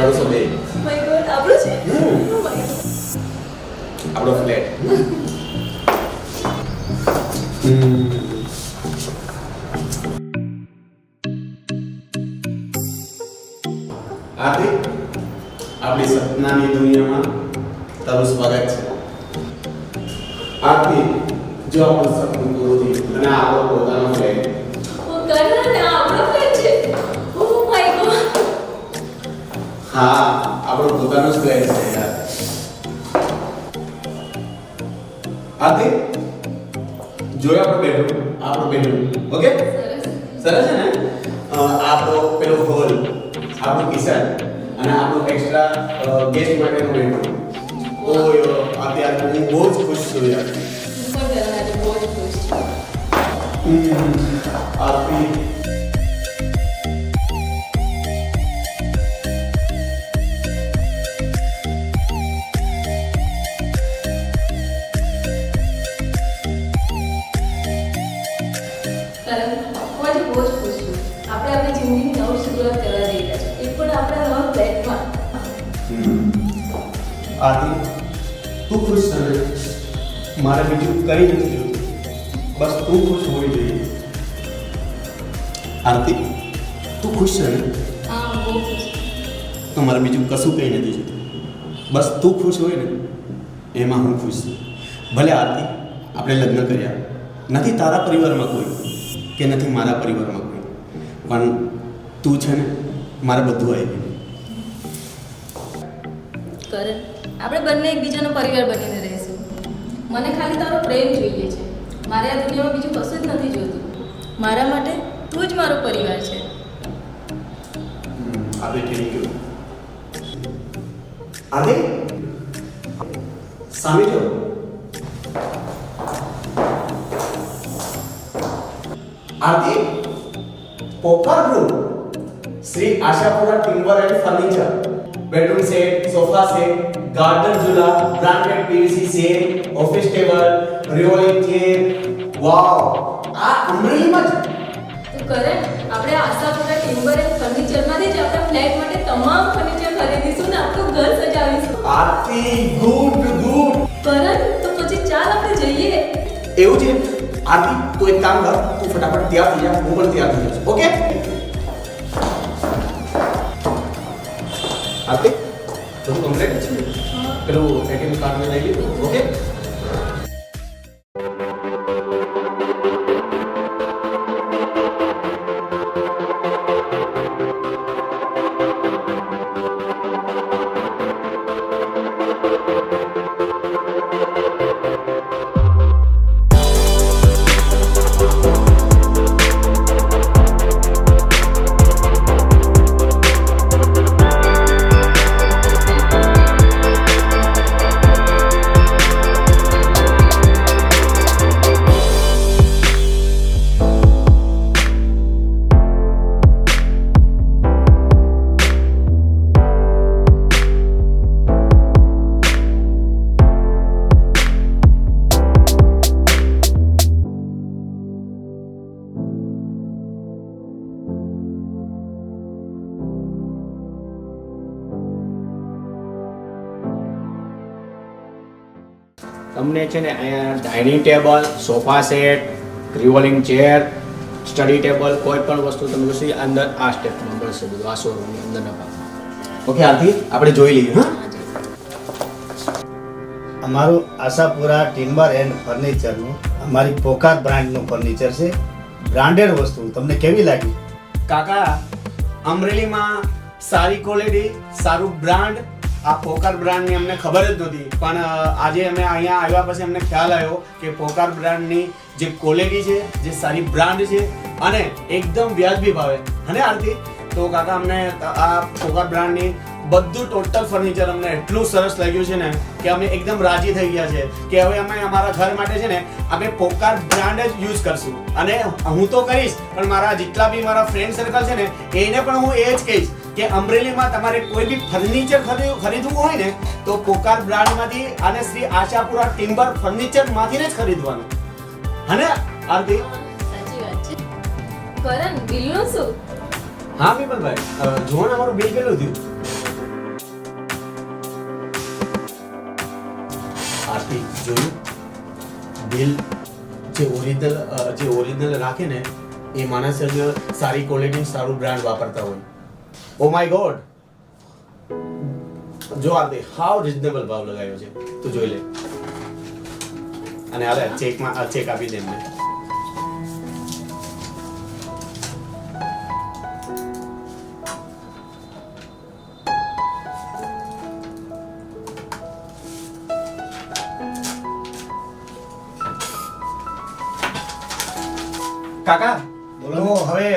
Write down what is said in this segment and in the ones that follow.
ચાલો તો બે માય ગોડ આપણું છે? હમ. Oh. આપણો ફ્લેટ આથી આપણી સપનાની દુનિયામાં તારું સ્વાગત છે. આથી જો આપણું સપનું પૂરું થયું અને આપણો પોતાનો ફ્લેટ Oh, કરણ, આ આપણો હા આપણો પોતાનો જ ફ્લેટ છે યાર. આથી જોયો આપણો બેડરૂમ આપણો બેડરૂમ ઓકે? સરસ. છે ને? આપણો પેલો હોલ આપણું કિચન અને આપણો એક્સ્ટ્રા ગેસ્ટ માટેનું બેડરૂમ ઓય અત્યારે હું બહુ જ ખુશ છું યાર. હું. આપી બહુ જ ખુશ છું. આપણે આપણી જિંદગીની નવી શરૂઆત કરવા જઈ રહ્યા છીએ. એ પણ આપણા નવા પ્લેટમાં આદિ તું ખુશ છે ને મારે બીજું કંઈ નથી બસ તું ખુશ હોવી જોઈએ. આરતી તું ખુશ છું. તો મારે બીજું કશું કંઈ નથી જોતું. બસ તું ખુશ હોય ને એમાં હું ખુશ છું. ભલે આરતી આપણે લગ્ન કર્યા. નથી તારા પરિવારમાં કોઈ? કે નથી મારા પરિવારમાં કોઈ. પણ તું છે ને મારે બધું આવી ગયું. કરણ, આપણે બંને એકબીજાનો પરિવાર બનીને રહીશું. મને ખાલી તારો પ્રેમ જોઈએ છે. મારે આ દુનિયામાં બીજું કશું જ નથી જોતું. મારા માટે તું જ મારો પરિવાર છે. આદે થેન્ક યુ આદે સામે આદે પોકાર room Shri Ashapura timber and furniture bedroom set sofa set garden Jhula branded PVC set office table revolving chair wow આ અમરેલીમાં જ? તો કરણ આપણે આશાપુરા ટિમ્બર એન્ડ ફર્નિચરમાંથી જ આપણા ફ્લેટ માટે તમામ ફર્નિચર ખરીદીશું ને આખું ઘર સજાવીશું. Aarti good good. કરણ તો પછી ચાલ આપણે જઈએ. એવું છે? આરતી તું એક કામ કર તું ફટાફટ તૈયાર થઈ જા હું પણ તૈયાર થઈ જાઉં ઓકે? આરતી બધું કમ્પ્લીટ છે? પેલું એટીએમ કાર્ડ મેં લઈ લીધું? ઓકે? તમને છે ને અહીંયા dining table sofa set revolving chair study table કોઈ પણ વસ્તુ તમને જોશો અંદર આ સ્ટેપમાં મળશે બધું આ શોરૂમની અંદરના ભાગમાં. ઓકે આરતી આપણે જોઈ લઈએ હા? અમારું આશાપુરા ટિમ્બર એન્ડ ફર્નિચરનું અમારી પોકાર બ્રાન્ડનું ફર્નિચર છે. બ્રાન્ડેડ વસ્તુ તમને કેવી લાગી? કાકા અમરેલીમાં સારી ક્વોલિટી સારું બ્રાન્ડ આ પોકાર બ્રાન્ડની અમને ખબર જ નહોતી. પણ આજે અમે અહીંયા આવ્યા પછી અમને ખ્યાલ આવ્યો કે પોકાર બ્રાન્ડની જે ક્વોલિટી છે, જે સારી બ્રાન્ડ છે અને એકદમ વ્યાજબી ભાવે. અને આરતી, તો કાકા અમને આ પોકાર બ્રાન્ડની બધું ટોટલ ફર્નિચર અમને એટલું સરસ લાગ્યું છે ને કે અમે એકદમ રાજી થઈ ગયા છે કે હવે અમે અમારા ઘર માટે છે ને અમે પોકાર બ્રાન્ડ જ યુઝ કરશું. અને હું તો કરીશ, પણ મારા જેટલા બી મારા ફ્રેન્ડ સર્કલ છે ને, એને પણ હું એ જ કહીશ કે અમરેલીમાં તમારે કોઈ બી ફર્નિચર ખરીદવું હોય ને તો પોકાર બ્રાન્ડમાંથી અને શ્રી આશાપુરા ટિમ્બર ફર્નિચરમાંથી જ ખરીદવાનું. હને આરતી? કરણ બિલનું શું? હા વિમલભાઈ. જુઓ ને અમારું બિલ કેટલું થયું. આરતી જોયું? બિલ જે ઓરિજિનલ જે ઓરિજિનલ રાખે ને એ માણસ જ સારી ક્વોલિટી સારું બ્રાન્ડ વાપરતા હોય. ઓ માય ગોડ જો આરતી હાવ રીઝનેબલ ભાવ લગાવ્યો છે તું જોઈ લે. અને હાલે ચેકમાં ચેક આપી દે એમને. કાકા? બોલો હવે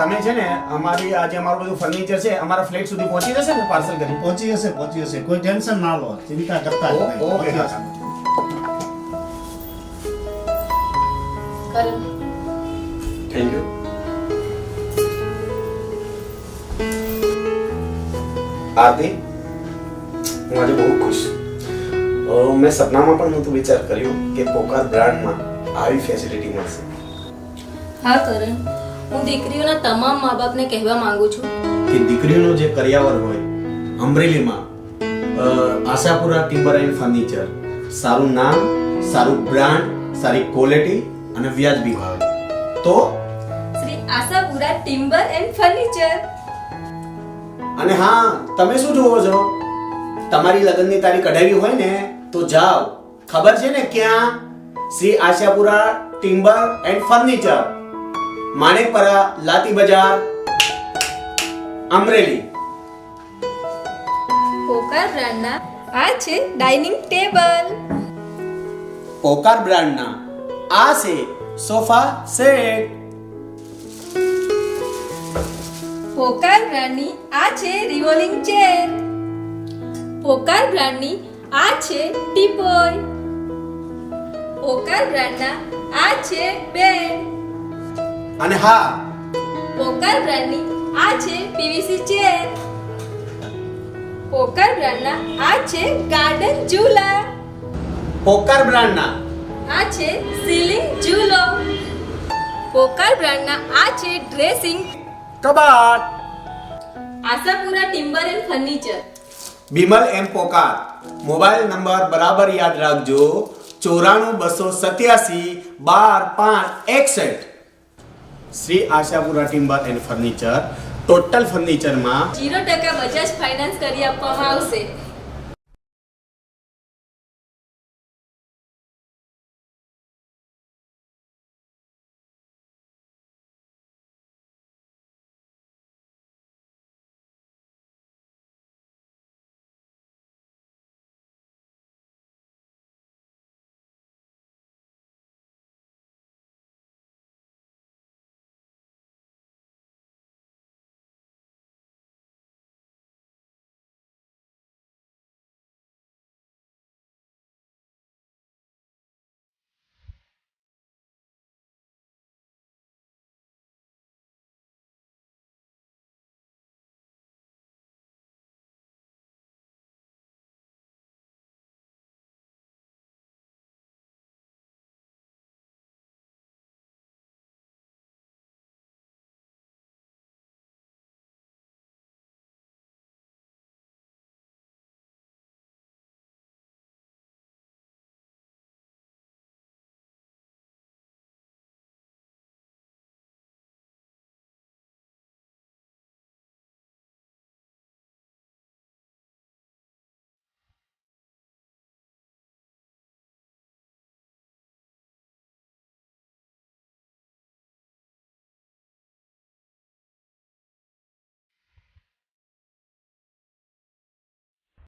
તમે છે ને અમારી આજે અમારું બધું ફર્નિચર છે અમારા ફ્લેટ સુધી પહોંચી જશે ને પાર્સલ કરી? પહોંચી જશે પહોંચી જશે. કોઈ ટેન્શન ના લો. ચિંતા કરતા જ ઓ- નહીં. ઓકે. થેન્ક યુ આરતી હું આજે બહુ ખુશ. મેં સપનામાં પણ નહોતું વિચાર કર્યો કે પોકાર બ્રાન્ડમાં આવી ફેસિલિટી મળશે. હા કરણ. હું દીકરીઓના તમામ મા બાપને કહેવા માંગુ છું. કે દીકરીઓનો જે કરિયાવર હોય અમરેલીમાં આશાપુરા ટિમ્બર એન્ડ ફર્નિચર સારું નામ સારું બ્રાન્ડ સારી ક્વોલિટી અને વ્યાજબી ભાવે. તો? Shri Ashapura timber and furniture. અને હા તમે શું જુઓ છો? તમારી લગ્નની તારીખ કઢાવી હોય ને તો જાઓ. ખબર છે ને ક્યાં? Shri Ashapura timber and furniture. Manekpara Lati Bazar Amreli. Pokar બ્રાન્ડના આ છે ડાઇનિંગ ટેબલ. પોકાર બ્રાન્ડના આ છે સોફા સેટ. પોકાર બ્રાન્ડની આ છે રિવોલિંગ ચેર. પોકાર બ્રાન્ડની આ છે ટીપોય. પોકાર બ્રાન્ડના આ છે બેડ. અને હા. પોકાર બ્રાન્ડની આ છે પીવીસી ચેર. પોકર બ્રાન્ડના આ છે ગાર્ડન ઝૂલા. પોકર બ્રાન્ડના. આ છે સીલિંગ ઝૂલો. પોકર બ્રાન્ડના આ છે ડ્રેસિંગ. કબાટ. Ashapura timber and furniture. Bimal M Pokar. Mobile number બરાબર યાદ રાખજો. ચોરાણું બસો સત્યાસી બાર પાંચ એકસઠ. Shri Ashapura timber and furniture. Total ફર્નિચરમાં zero ટકા બજાજ ફાઇનાન્સ કરી આપવામાં આવશે.